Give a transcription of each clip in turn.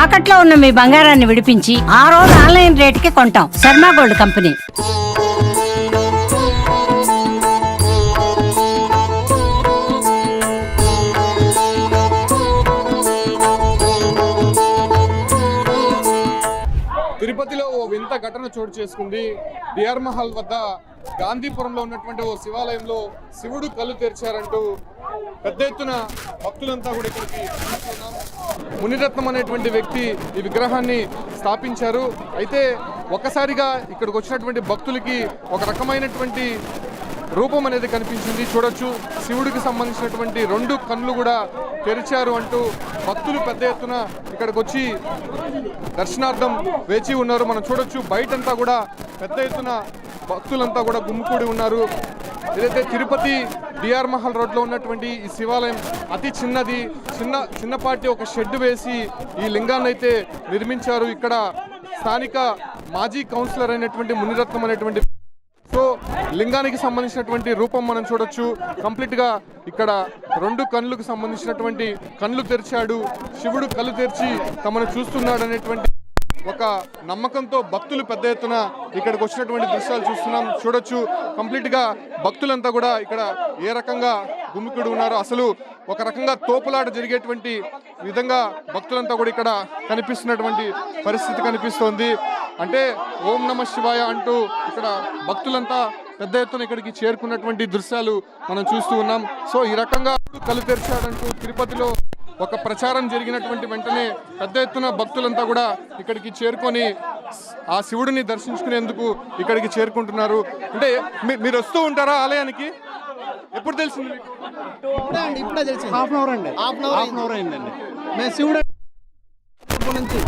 తాకట్లో ఉన్న మీ బంగారాన్ని విడిపించి ఆ రోజు ఆన్లైన్ రేటుకి కొంటాం. Sharma gold company. తిరుపతిలో ఓ వింత ఘటన చోటు చేసుకుంది. డిఆర్ మహల్ వద్ద గాంధీపురంలో ఉన్నటువంటి ఓ శివాలయంలో శివుడు కళ్ళు తెరిచారంటూ పెద్ద ఎత్తున భక్తులంతా కూడా ఇక్కడికి మునిరత్నం అనేటువంటి వ్యక్తి ఈ విగ్రహాన్ని స్థాపించారు. అయితే ఒక్కసారిగా ఇక్కడికి వచ్చినటువంటి భక్తులకి ఒక రకమైనటువంటి రూపం అనేది కనిపించింది. చూడొచ్చు. శివుడికి సంబంధించినటువంటి రెండు కన్నులు కూడా తెరిచారు అంటూ భక్తులు పెద్ద ఎత్తున ఇక్కడికి వచ్చి దర్శనార్థం వేచి ఉన్నారు. మనం చూడొచ్చు బయటంతా కూడా పెద్ద ఎత్తున భక్తులంతా కూడా గుమ్ముకూడి ఉన్నారు. ఏదైతే తిరుపతి డిఆర్ మహల్ రోడ్లో ఉన్నటువంటి ఈ శివాలయం అతి చిన్నది చిన్న చిన్నపాటి ఒక షెడ్ వేసి ఈ లింగాన్ని అయితే నిర్మించారు. ఇక్కడ స్థానిక మాజీ కౌన్సిలర్ అయినటువంటి మునిరత్నం అనేటువంటి సో లింగానికి సంబంధించినటువంటి రూపం మనం చూడొచ్చు. కంప్లీట్గా ఇక్కడ రెండు కళ్ళకు సంబంధించినటువంటి కళ్ళు తెరిచాడు. శివుడు కళ్ళు తెరిచి తమను చూస్తున్నాడు అనేటువంటి ఒక నమ్మకంతో భక్తులు పెద్ద ఎత్తున ఇక్కడికి వచ్చినటువంటి దృశ్యాలు చూస్తున్నాం. చూడొచ్చు. కంప్లీట్గా భక్తులంతా కూడా ఇక్కడ ఏ రకంగా గుమికుడు ఉన్నారు అసలు ఒక రకంగా తోపులాట జరిగేటువంటి విధంగా భక్తులంతా కూడా ఇక్కడ కనిపిస్తున్నటువంటి పరిస్థితి కనిపిస్తోంది. అంటే ఓం నమ శివాయ అంటూ ఇక్కడ భక్తులంతా పెద్ద ఎత్తున ఇక్కడికి చేరుకున్నటువంటి దృశ్యాలు మనం చూస్తూ ఉన్నాం. సో ఈ రకంగా కళ్ళు తెరిచాడంటూ తిరుపతిలో ఒక ప్రచారం జరిగినటువంటి వెంటనే పెద్ద ఎత్తున భక్తులంతా కూడా ఇక్కడికి చేరుకొని ఆ శివుడిని దర్శించుకునేందుకు ఇక్కడికి చేరుకుంటున్నారు. అంటే మీ- మీరు వస్తూ ఉంటారా ఆలయానికి? ఎప్పుడు తెలిసింది మీకు? ఇప్పుడే తెలిసింది. హాఫ్ అన్ అవర్ అండి. హాఫ్ అన్ అవర్ అయిందండి. మేము శివుడు ఇప్పటి నుంచి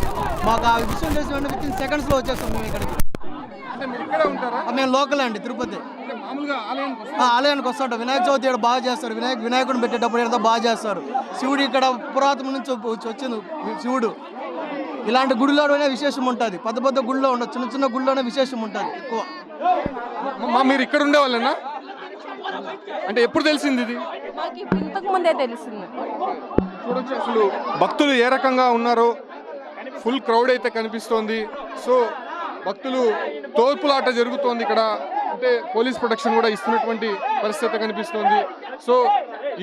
మాకు ఆ విషయం తెలిసిన విత్ ఇన్ సెకండ్స్లో వచ్చేస్తాం మేము ఇక్కడికి అంటే మీరు ఇక్కడే ఉంటారా ఆ, మేము లోకల్ అండి తిరుపతి. అంటే మామూలుగా ఆలయానికి వస్తారా? ఆ, ఆలయానికి వస్తుంటాం వినాయక చవితి ఇక్కడ బాగా చేస్తారు. వినాయక వినాయకుడిని పెట్టేటప్పుడు ఇక్కడ బాగా చేస్తారు. శివుడు ఇక్కడ పురాతన నుంచి వచ్చి- వచ్చింది శివుడు. ఇలాంటి గుడిలో విశేషం ఉంటుంది. పెద్ద పెద్ద గుడిలో ఉండదు. చిన్న చిన్న గుడిలోనే విశేషం ఉంటుంది ఎక్కువ. మా మీరు ఇక్కడ ఉండే వాళ్ళేనా అంటే ఎప్పుడు తెలిసింది ఇది? ఇంతకు ముందే తెలిసింది. చూడొచ్చు అసలు భక్తులు ఏ రకంగా ఉన్నారో. ఫుల్ క్రౌడ్ అయితే కనిపిస్తోంది. సో భక్తులు తోపులాట జరుగుతోంది ఇక్కడ. అంటే పోలీస్ ప్రొటెక్షన్ కూడా ఇస్తున్నటువంటి పరిస్థితి కనిపిస్తోంది. సో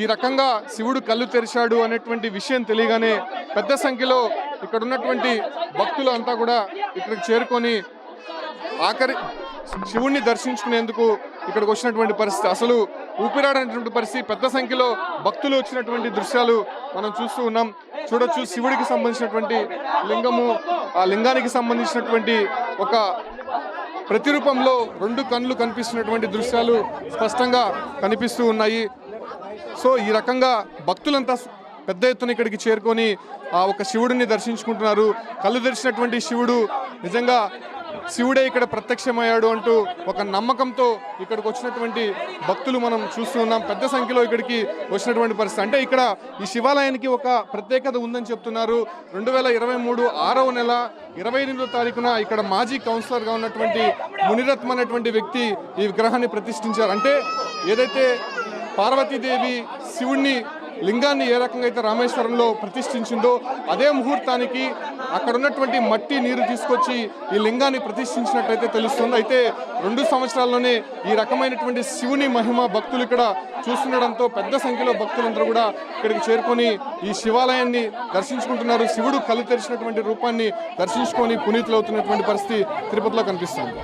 ఈ రకంగా శివుడు కళ్ళు తెరిచాడు అనేటువంటి విషయం తెలియగానే పెద్ద సంఖ్యలో ఇక్కడ ఉన్నటువంటి భక్తులు అంతా కూడా ఇక్కడికి చేరుకొని ఆఖరి శివుణ్ణి దర్శించుకునేందుకు ఇక్కడికి వచ్చినటువంటి పరిస్థితి. అసలు ఊపిరాడనటువంటి పరిస్థితి పెద్ద సంఖ్యలో భక్తులు వచ్చినటువంటి దృశ్యాలు మనం చూస్తూ ఉన్నాం. చూడొచ్చు శివుడికి సంబంధించినటువంటి లింగము ఆ లింగానికి సంబంధించినటువంటి ఒక ప్రతిరూపంలో రెండు కళ్ళు కనిపిస్తున్నటువంటి దృశ్యాలు స్పష్టంగా కనిపిస్తూ ఉన్నాయి. సో ఈ రకంగా భక్తులంతా పెద్ద ఎత్తున ఇక్కడికి చేరుకొని ఆ ఒక శివుడిని దర్శించుకుంటున్నారు. కళ్ళు తెరిచినటువంటి శివుడు నిజంగా శివుడే ఇక్కడ ప్రత్యక్షమయ్యాడు అంటూ ఒక నమ్మకంతో ఇక్కడికి వచ్చినటువంటి భక్తులు మనం చూస్తూ ఉన్నాం. పెద్ద సంఖ్యలో ఇక్కడికి వచ్చినటువంటి పరిస్థితి. అంటే ఇక్కడ ఈ శివాలయానికి ఒక ప్రత్యేకత ఉందని చెప్తున్నారు. రెండు వేల ఇరవై మూడు ఆరవ నెల ఇరవై ఎనిమిదో తారీఖున ఇక్కడ మాజీ కౌన్సిలర్గా ఉన్నటువంటి మునిరత్నం అనేటువంటి వ్యక్తి ఈ విగ్రహాన్ని ప్రతిష్ఠించారు. అంటే ఏదైతే పార్వతీదేవి శివుణ్ణి లింగాన్ని ఏ రకంగా అయితే రామేశ్వరంలో ప్రతిష్ఠించిందో అదే ముహూర్తానికి అక్కడ ఉన్నటువంటి మట్టి నీరు తీసుకొచ్చి ఈ లింగాన్ని ప్రతిష్ఠించినట్టయితే తెలుస్తుంది. అయితే రెండు సంవత్సరాల్లోనే ఈ రకమైనటువంటి శివుని మహిమ భక్తులు ఇక్కడ చూస్తుండడంతో పెద్ద సంఖ్యలో భక్తులందరూ కూడా ఇక్కడికి చేరుకొని ఈ శివాలయాన్ని దర్శించుకుంటున్నారు. శివుడు కళ్ళు తెరిచినటువంటి రూపాన్ని దర్శించుకొని పునీతులవుతున్నటువంటి పరిస్థితి తిరుపతిలో కనిపిస్తుంది.